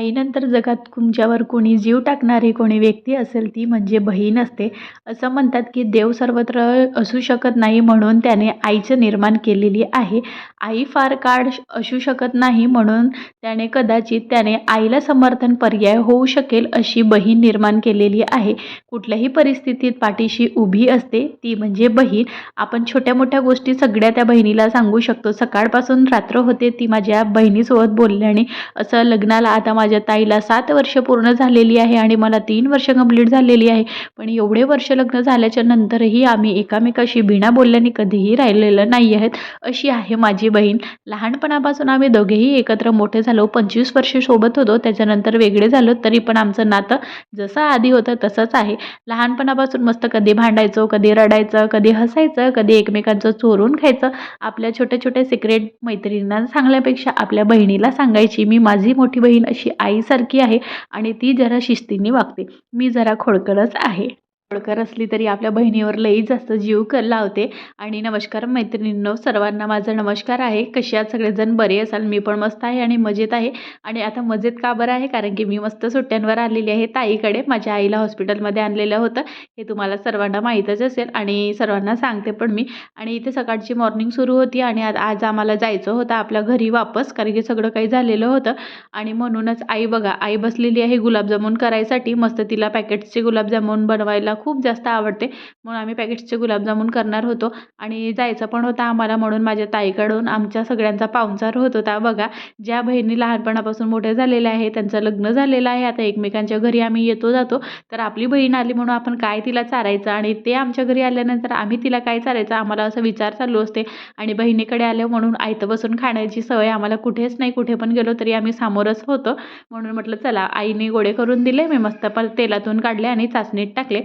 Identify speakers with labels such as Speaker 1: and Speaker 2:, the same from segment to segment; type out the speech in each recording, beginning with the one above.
Speaker 1: आईनंतर जगात तुमच्यावर कोणी जीव टाकणारी कोणी व्यक्ती असेल ती म्हणजे बहीण असते. असं म्हणतात की देव सर्वत्र असू शकत नाही म्हणून त्याने आईचं निर्माण केलेली आहे. आई फार काळ असू शकत नाही म्हणून त्याने कदाचित त्याने आईला समर्थन पर्याय होऊ शकेल अशी बहीण निर्माण केलेली आहे. कुठल्याही परिस्थितीत पाठीशी उभी असते ती म्हणजे बहीण. आपण छोट्या मोठ्या गोष्टी सगळ्या त्या बहिणीला सांगू शकतो. सकाळपासून रात्र होते ती माझ्या बहिणीसोबत बोलल्याने असं लग्नाला आता माझ्या माझ्या ताईला सात वर्ष पूर्ण झालेली आहे आणि मला तीन वर्ष कंप्लीट झालेली आहे. पण एवढे वर्ष लग्न झाल्याच्या नंतरही आम्ही एकामेकाशी बिना बोलल्याने कधीही राहिलेलं नाही आहेत अशी आहे माझी बहीण. लहानपणापासून आम्ही दोघेही एकत्र मोठे झालो. पंचवीस वर्ष सोबत होतो. त्याच्यानंतर वेगळे झालो. तरी पण आमचं नातं जसं आधी होतं तसंच आहे. लहानपणापासून मस्त कधी भांडायचो कधी रडायचं कधी हसायचं कधी एकमेकांचं चोरून खायचं. आपल्या छोट्या छोट्या सिक्रेट मैत्रिणींना सांगण्यापेक्षा आपल्या बहिणीला सांगायची मी माझी मोठी बहीण अशी आईसारखी आहे आणि ती जरा शिस्तीने वागते. मी जरा खोडकरच आहे. होळकर असली तरी आपल्या बहिणीवर लई जास्त जीव क लावते. आणि नमस्कार मैत्रिणींनो सर्वांना माझा नमस्कार आहे. कशी आहात? सगळेजण बरे असाल? मी पण मस्त आहे आणि मजेत आहे. आणि आता मजेत का बरं आहे? कारण की मी मस्त सुट्ट्यांवर आलेली आहे ताईकडे. माझ्या आईला हॉस्पिटलमध्ये आणलेलं होतं. हे तुम्हाला सर्वांना माहीतच असेल आणि सर्वांना सांगते पण मी. आणि इथे सकाळची मॉर्निंग सुरू होती आणि आज आज आम्हाला जायचं होतं आपल्या घरी वापस कारण की सगळं काही झालेलं होतं. आणि म्हणूनच आई बघा आई बसलेली आहे गुलाबजामुन करायसाठी. मस्त तिला पॅकेट्सचे गुलाबजामुन बनवायला खूप जास्त आवडते. म्हणून आम्ही पॅकेट्सचे गुलाबजामुन करणार होतो. आणि जायचं पण होतं आम्हाला म्हणून माझ्या ताईकडून आमच्या सगळ्यांचा पाहुणचार होत होता. बघा ज्या बहिणी लहानपणापासून मोठ्या झालेल्या आहे त्यांचं लग्न झालेलं आहे. आता एकमेकांच्या घरी आम्ही येतो जातो. तर आपली बहीण आली म्हणून आपण काय तिला चारायचं? आणि ते आमच्या घरी आल्यानंतर आम्ही तिला काय चारायचं? आम्हाला असं विचार चालू असते. आणि बहिणीकडे आले म्हणून आयतं बसून खाण्याची सवय आम्हाला कुठेच नाही. कुठे पण गेलो तरी आम्ही सामोरच होतो. म्हणून म्हटलं चला आईने गोडे करून दिले. मी मस्त पण तेलातून काढले आणि चाचणीत टाकले.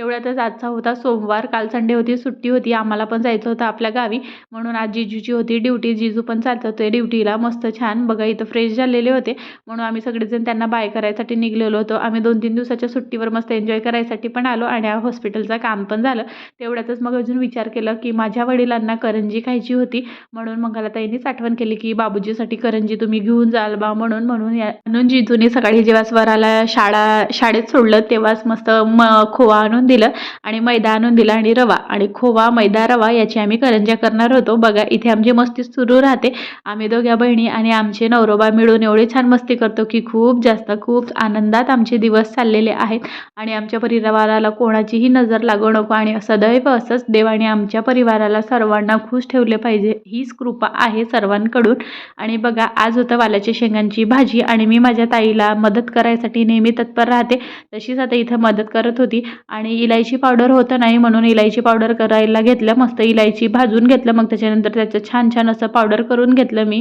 Speaker 1: तेवढ्यातच आजचा होता. सोमवार काल संडे होती सुट्टी होती. आम्हाला पण जायचं होतं आपल्या गावी. म्हणून आज जिजूची होती ड्युटी. जिजू पण चालत होते ड्युटीला. मस्त छान. बघा इथं फ्रेश झालेले होते. म्हणून आम्ही सगळेजण त्यांना बाय करायसाठी निघलेलो होतो. आम्ही दोन तीन दिवसाच्या सुट्टीवर मस्त एन्जॉय करायसाठी पण आलो आणि हॉस्पिटलचं काम पण झालं. तेवढ्यातच मग अजून विचार केला की माझ्या वडिलांना करंजी खायची होती. म्हणून मला ताईनीच आठवण केली की बाबूजीसाठी करंजी तुम्ही घेऊन जाल बा. म्हणून म्हणून या म्हणून जिजूने सकाळी जेव्हा स्वराला शाळा शाळेत सोडलं तेव्हाच मस्त म खोवा आणून दिलं आणि मैदा आणून दिला आणि रवा आणि खोवा मैदा रवा याची आम्ही करंज्या करणार होतो. बघा इथे आमची मस्ती सुरू राहते. आम्ही दोघ्या बहिणी आणि आमचे नवरोबा मिळून एवढी छान मस्ती करतो की खूप जास्त खूप आनंदात आमचे दिवस चाललेले आहेत. आणि आमच्या परिवाराला कोणाचीही नजर लागू नको आणि सदैव असंच देवाने आमच्या परिवाराला सर्वांना खुश ठेवले पाहिजे. हीच कृपा आहे सर्वांकडून. आणि बघा आज होतं वालाच्या शेंगांची भाजी आणि मी माझ्या ताईला मदत करायसाठी नेहमी तत्पर राहते. तशीच आता इथं मदत करत होती. आणि इलायची पावडर होतं नाही म्हणून इलायची पावडर करायला घेतलं. मस्त इलायची भाजून घेतलं. मग त्याच्यानंतर त्याचं छान छान असं पावडर करून घेतलं मी.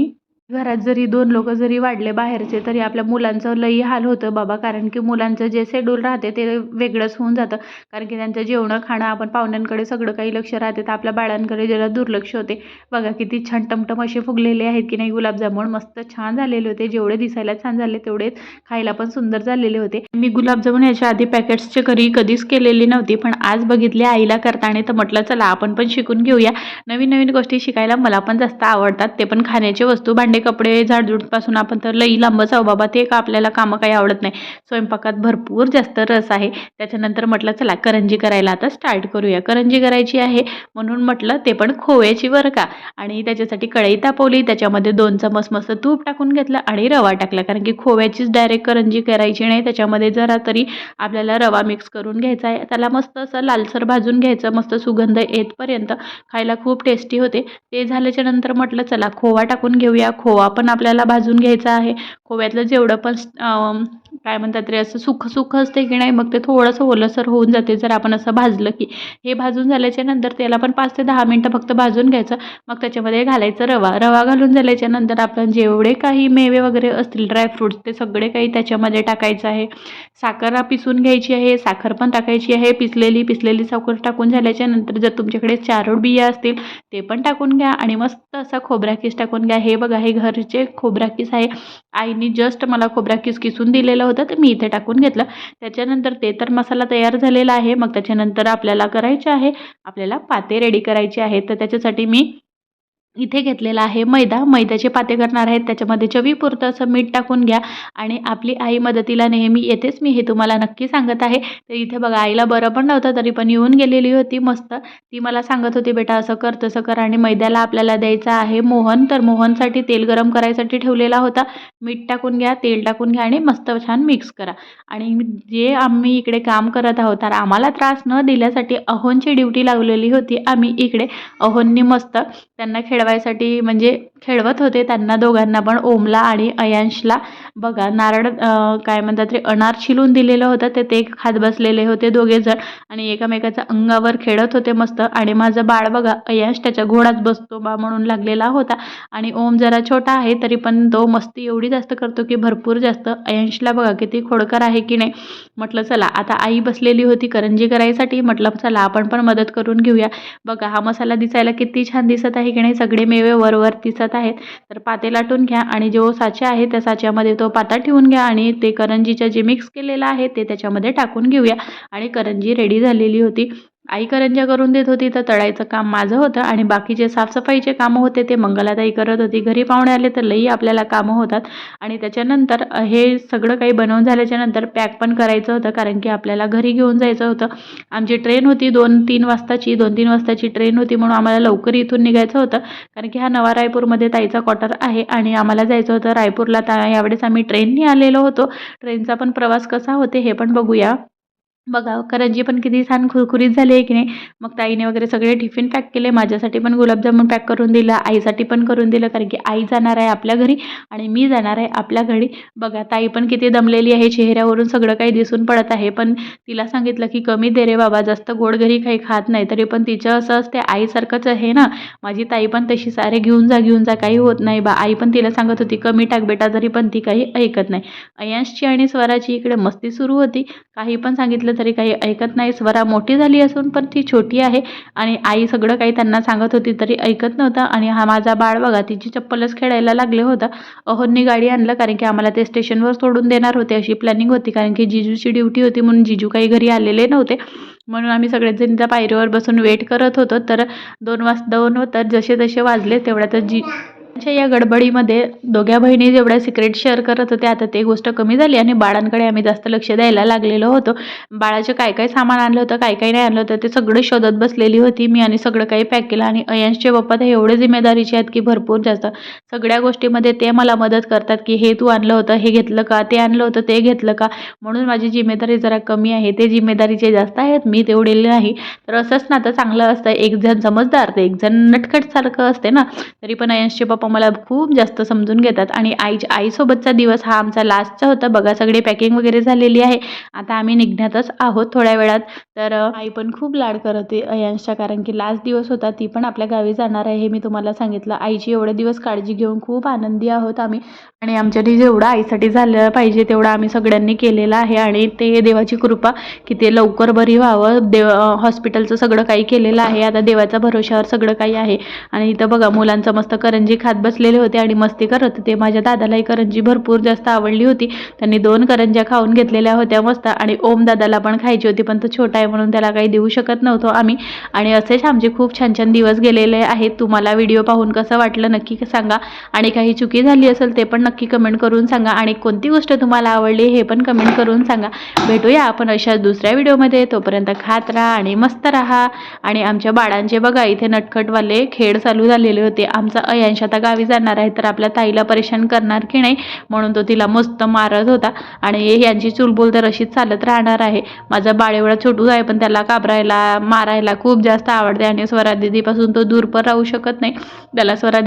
Speaker 1: घरात जरी दोन लोक जरी वाढले बाहेरचे तरी आपल्या मुलांचं लई हाल होतं बाबा. कारण की मुलांचं जे शेड्यूल राहते ते वेगळंच होऊन जातं. कारण की त्यांचं जेवणं खाणं आपण पाहुण्यांकडे सगळं काही लक्ष राहते. तर आपल्या बाळांकडे जरा दुर्लक्ष होते. बघा किती छान टमटम असे फुगलेले आहेत की नाही गुलाबजामुन. मस्त छान झालेले होते. जेवढे दिसायला छान झाले तेवढेच खायला पण सुंदर झालेले होते. मी गुलाबजामुन याच्या आधी पॅकेट्सचे घरी कधीच केलेली नव्हती पण आज बघितले आईला करताना तर म्हटलं चला आपण पण शिकून घेऊया. नवीन नवीन गोष्टी शिकायला मला पण जास्त आवडतात. ते पण खाण्याचे वस्तू भांडे कपडे झाडझुडपासून आपण तर लई लांबच आहो बाबा ते का आपल्याला कामं काही आवडत नाही. स्वयंपाकात भरपूर जास्त रस आहे. त्याच्यानंतर म्हटलं चला करंजी करायला आता स्टार्ट करूया. करंजी करायची आहे म्हणून म्हटलं ते पण खोव्याची बरं का. आणि त्याच्यासाठी कढई तापवली त्याच्यामध्ये दोन चमच मस्त तूप टाकून घेतलं आणि रवा टाकला. कारण की खोव्याचीच डायरेक्ट करंजी करायची नाही. त्याच्यामध्ये जरा तरी आपल्याला रवा मिक्स करून घ्यायचा आहे. त्याला मस्त असं लालसर भाजून घ्यायचं. मस्त सुगंध येतपर्यंत खायला खूप टेस्टी होते. ते झाल्याच्यानंतर म्हटलं चला खोवा टाकून घेऊया. खो खोवा पण आपल्याला भाजून घ्यायचा आहे. खोव्यातलं जेवढं पण काय म्हणतात रे असं सुख सुख असते की नाही मग ते थोडंसं ओलसर होऊन जाते जर आपण असं भाजलं की. हे भाजून झाल्याच्यानंतर त्याला पण पाच ते दहा मिनटं फक्त भाजून घ्यायचं. मग त्याच्यामध्ये घालायचं रवा. रवा घालून झाल्याच्यानंतर आपण जेवढे काही मेवे वगैरे असतील ड्रायफ्रूट्स ते सगळे काही त्याच्यामध्ये टाकायचं आहे. साखर पिसून घ्यायची आहे. साखर पण टाकायची आहे. पिसलेली पिसलेली साखर टाकून झाल्याच्यानंतर जर तुमच्याकडे चारोळ बिया असतील ते पण टाकून घ्या आणि मस्त असा खोबरा किस टाकून घ्या. हे बघा हे घरचे खोबरा किस आहे आईने जस्ट मला खोबरा किस किसून दिलेलं होतं तर मी इथे टाकून घेतलं. त्याच्यानंतर ते तर मसाला तयार झालेला आहे मग त्याच्यानंतर आपल्याला करायचे आहे आपल्याला पाते रेडी करायचे आहे तर त्याच्यासाठी मी इथे घेतलेला आहे मैदा. मैद्याचे पाते करणार आहेत. त्याच्यामध्ये चवीपुरतं असं मीठ टाकून घ्या. आणि आपली आई मदतीला नेहमी येतेच. मी हे तुम्हाला नक्की सांगत आहे. तर इथे बघा आईला बरं पण नव्हतं तरी पण येऊन गेलेली होती. मस्त. ती मला सांगत होती बेटा असं कर तसं कर. आणि मैद्याला आपल्याला द्यायचा आहे मोहन. तर मोहनसाठी तेल गरम करायसाठी ठेवलेला होता. मीठ टाकून घ्या तेल टाकून घ्या आणि मस्त छान मिक्स करा. आणि जे आम्ही इकडे काम करत आहोत तर आम्हाला त्रास न दिल्यासाठी अहोनची ड्युटी लावलेली होती. आम्ही इकडे अहोंनी मस्त त्यांना खेळवायसाठी म्हणजे खेळवत होते. त्यांना दोघांना पण ओमला आणि अयांशला बघा नारळ काय म्हणतात ते अनार शिलून दिलेलं होतं. ते ते खात बसलेले होते दोघेजण आणि एकामेकाच्या अंगावर खेळत होते मस्त. आणि माझं बाळ बघा अयांश त्याच्या घोडात बसतो बा म्हणून लागलेला होता. आणि ओम जरा छोटा आहे तरी पण तो मस्ती एवढी जास्त करतो की भरपूर जास्त. अयांशला बघा किती खोडकर आहे की नाही. म्हटलं चला आता आई बसलेली होती करंजी करायसाठी. म्हटलं चला आपण पण मदत करून घेऊया. बघा हा मसाला दिसायला किती छान दिसत आहे की नाही. सगळे मेवे वरवर दिसत करत आहेत. तर पाते लाटून घ्या आणि जो साचा आहे त्या साच्यामध्ये तो पाता ठेवून घ्या आणि ते करंजीचं जे मिक्स केलेलं आहे ते त्याच्यामध्ये टाकून घेऊया. आणि करंजी रेडी झालेली होती. आई करंज्या करून देत होती तर तळायचं काम माझं होतं आणि बाकीचे साफसफाईचे कामं होते ते मंगलाताई करत होती. घरी पाहुणे आले तर लई आपल्याला कामं होतात. आणि त्याच्यानंतर हे सगळं काही बनवून झाल्याच्यानंतर पॅक पण करायचं होतं कारण की आपल्याला घरी घेऊन जायचं होतं. आमची ट्रेन होती दोन तीन वाजताची दोन तीन वाजताची ट्रेन होती म्हणून आम्हाला लवकर इथून निघायचं होतं. कारण की हा नवा रायपूरमध्ये ताईचा क्वार्टर आहे आणि आम्हाला जायचं होतं रायपूरला. ता यावेळेस आम्ही ट्रेननी आलेलो होतो. ट्रेनचा पण प्रवास कसा होते हे पण बघूया. बघा करंजी पण किती छान खुरखुरीत झाली आहे की नाही? मग ताईने वगैरे सगळे टिफिन पॅक केले माझ्यासाठी पण गुलाबजामुन पॅक करून दिलं आईसाठी पण करून दिलं कारण की आई जाणार आहे आपल्या घरी आणि मी जाणार आहे आपल्या घरी. बघा ताई पण किती दमलेली आहे चेहऱ्यावरून सगळं काही दिसून पडत आहे पण तिला सांगितलं की कमी दे रे बाबा जास्त गोड घरी काही खात नाही. तरी पण तिचं असं असते आईसारखंच आहे ना? माझी ताई पण तशी सारे घेऊन जा घेऊन जा काही होत नाही बा. आई पण तिला सांगत होती कमी टाक बेटा तरी पण ती काही ऐकत नाही. अयांशची आणि स्वराची इकडे मस्ती सुरू होती. काही पण सांगितलं तरी काही ऐकत नाही. स्वरा मोठी झाली असून पण ती छोटी आहे आणि आई सगळं काही त्यांना सांगत होती तरी ऐकत नव्हता. आणि हा माझा बाळ बघा तिची चप्पलच खेळायला लागले होता. अहोंनी गाडी आणलं कारण की आम्हाला ते स्टेशनवर सोडून देणार होते अशी प्लॅनिंग होती. कारण की जिजूची ड्युटी होती म्हणून जिजू काही घरी आलेले नव्हते. म्हणून आम्ही सगळेजण त्या पायरीवर बसून वेट करत होतो. तर दोन वाज दोन होतात जसे तसे वाजले तेवढ्यातच जी च्या या गडबडीमध्ये दोघ्या बहिणी जेवढ्या सिक्रेट शेअर करत होत्या आता ते गोष्ट कमी झाली आणि बाळांकडे आम्ही जास्त लक्ष द्यायला लागलेलो होतो. बाळाचं काय काय सामान आणलं होतं काय काय नाही आणलं होतं ते सगळं शोधत बसलेली होती मी आणि सगळं काही पॅक केलं. आणि अयांशचे पप्पा ते एवढे जिम्मेदारीचे आहेत की भरपूर जास्त. सगळ्या गोष्टीमध्ये ते मला मदत करतात की हे तू आणलं होतं हे घेतलं का ते आणलं होतं ते घेतलं का? म्हणून माझी जिम्मेदारी जरा कमी आहे. ते जिम्मेदारीचे जास्त आहेत मी तेवढे नाही. तर असंच ना तर चांगलं असतं. एक जण समजदार तर एक जण नटखटसारखं असते ना. तरी पण अयांशचे पप्पा मला खूप जास्त समजून घेतात. आणि आई आईसोबतचा दिवस हा आमचा लास्टचा होता. बघा सगळी पॅकिंग वगैरे झालेली आहे. आता आम्ही निघण्यातच आहोत थोड्या वेळात. तर आई पण खूप लाड करत होती कारण की लास्ट दिवस होता ती पण आपल्या गावी जाणार आहे हे मी तुम्हाला सांगितलं. आईची एवढे दिवस काळजी घेऊन खूप आनंदी आहोत आम्ही. आणि आमच्यासाठी जेवढं आईसाठी झालं पाहिजे तेवढं आम्ही सगळ्यांनी केलेलं आहे. आणि ते देवाची कृपा की ते लवकर बरी व्हावं. देव हॉस्पिटलचं सगळं काही केलेलं आहे. आता देवाच्या भरोशावर सगळं काही आहे. आणि इथं बघा मुलांचं मस्त करंजी खात बसलेले होते आणि मस्ती करत होते. माझ्या दादालाही करंजी भरपूर जास्त आवडली होती. त्यांनी दोन करंज्या खाऊन घेतलेल्या होत्या मस्त आणि ओम दादाला पण खायची होती पण तो छोटा आहे म्हणून त्याला काही देऊ शकत नव्हतो आम्ही. आणि असेच आमचे खूप छान छान दिवस गेलेले आहेत. तुम्हाला व्हिडिओ पाहून कसं वाटलं नक्की सांगा. आणि काही चुकी झाली असेल ते पण नक्की कमेंट करून सांगा. आणि कोणती गोष्ट तुम्हाला आवडली हे पण कमेंट करून सांगा. भेटूया आपण अशा दुसऱ्या व्हिडिओमध्ये. तोपर्यंत खात राहा आणि मस्त राहा. आणि आमच्या बाळांचे बघा इथे नटखटवाले खेळ चालू झालेले होते. आमचा अयांश आता गावी जाणार आहे तर आपल्या ताईला परेशान करणार की नाही म्हणून तो तिला मस्त मारत होता. आणि यांची चुलबुल तर अशीच चालत राहणार आहे. माझा बाळेवडा छोटूच छोटू आहे पण त्याला काबरायला मारायला खूप जास्त आवडते. आणि स्वरा दीदीपासून तो दूर पण राहू शकत नाही. त्याला स्वरा